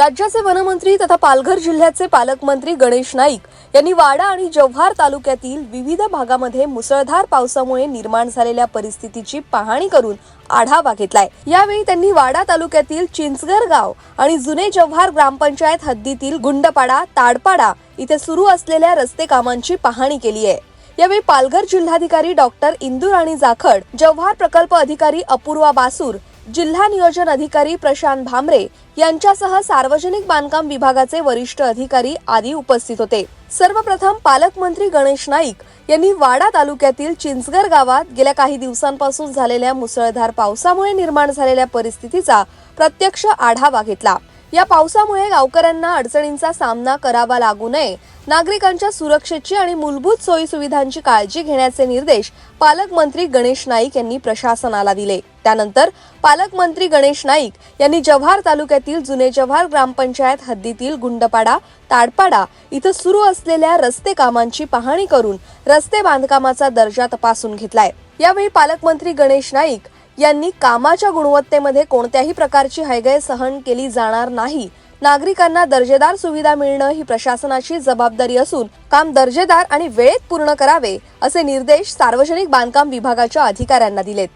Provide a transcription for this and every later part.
राज्याचे वनमंत्री तथा पालघर जिल्ह्याचे पालकमंत्री गणेश नाईक यांनी वाडा आणि जव्हार तालुक्यातील विविध भागामध्ये मुसळधार पावसामुळे निर्माण झालेल्या परिस्थितीची पाहणी करून आढावा घेतलाय. यावेळी त्यांनी वाडा तालुक्यातील चिंचगर गाव आणि जुने जव्हार ग्रामपंचायत हद्दीतील गुंडपाडा ताडपाडा इथे सुरू असलेल्या रस्ते कामांची पाहणी केली आहे. यावेळी पालघर जिल्हाधिकारी डॉक्टर इंदुराणी जाखड जव्हार प्रकल्प अधिकारी अपूर्वा बासूर जिल्हा नियोजन अधिकारी प्रशांत भामरे यांच्यासह सार्वजनिक बांधकाम विभागाचे वरिष्ठ अधिकारी आदी उपस्थित होते. सर्वप्रथम पालकमंत्री गणेश नाईक यांनी वाडा तालुक्यातील चिंचगर गावात गेल्या काही दिवसांपासून झालेल्या मुसळधार पावसामुळे निर्माण झालेल्या परिस्थितीचा प्रत्यक्ष आढावा घेतला. या पावसामुळे गावकऱ्यांना अडचणींचा सामना करावा लागू नये नागरिकांच्या सुरक्षेची आणि मूलभूत सोयी सुविधांची काळजी घेण्याचे निर्देश पालकमंत्री गणेश नाईक यांनी प्रशासनाला दिले. त्यानंतर पालकमंत्री गणेश नाईक यांनी जव्हार तालुक्यातील जुने जव्हार ग्रामपंचायत हद्दीतील गुंडपाडा ताडपाडा इथं सुरू असलेल्या रस्ते कामांची पाहणी करून रस्ते बांधकामाचा दर्जा तपासून घेतलाय. यावेळी पालकमंत्री गणेश नाईक यांनी कामाच्या गुणवत्तेमध्ये कोणत्याही प्रकारची हयगय सहन केली जाणार नाही. नागरिकांना दर्जेदार सुविधा मिळणं ही प्रशासनाची जबाबदारी असून काम दर्जेदार आणि वेळेत पूर्ण करावे असे निर्देश सार्वजनिक बांधकाम विभागाच्या अधिकाऱ्यांना दिलेत.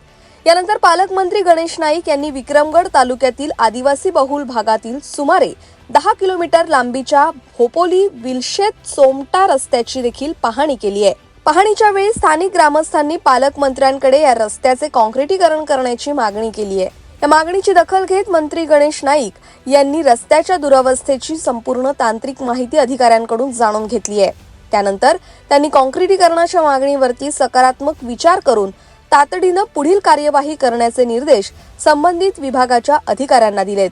यानंतर पालकमंत्री गणेश नाईक यांनी विक्रमगड तालुक्यातील आदिवासी बहुल भागातील सुमारे दहा किलोमीटर लांबीच्या भोपोली विलशेत सोमटा रस्त्याची देखील पाहणी केली आहे. पाहणीच्या वेळी स्थानिक ग्रामस्थांनी पालकमंत्र्यांकडे या रस्त्याचे कॉन्क्रिटीकरण करण्याची मागणी केली आहे. या मागणीची दखल घेत मंत्री गणेश नाईक यांनी रस्त्याच्या दुरावस्थेची संपूर्ण तांत्रिक माहिती अधिकाऱ्यांकडून जाणून घेतली आहे. त्यानंतर त्यांनी कॉन्क्रिटीकरणाच्या मागणीवरती सकारात्मक विचार करून तातडीनं पुढील कार्यवाही करण्याचे निर्देश संबंधित विभागाच्या अधिकाऱ्यांना दिलेत.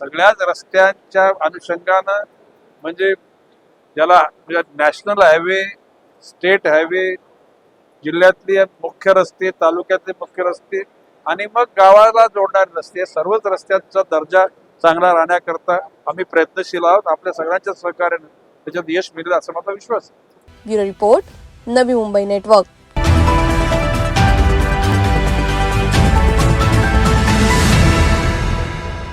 सगळ्याच रस्त्यांच्या अनुषंगानं म्हणजे ज्याला नॅशनल हायवे स्टेट हायवे जिल्ह्यातले मुख्य रस्ते तालुक्यातले मुख्य रस्ते आणि मग गावाला जोडणारे रस्ते सर्वच रस्त्यांचा दर्जा चांगला राहण्याकरता आम्ही प्रयत्नशील आहोत. आपल्या सगळ्यांच्या सहकार्याने त्याच्यात यश मिळेल असा माझा विश्वास. Bureau report Navi Mumbai network.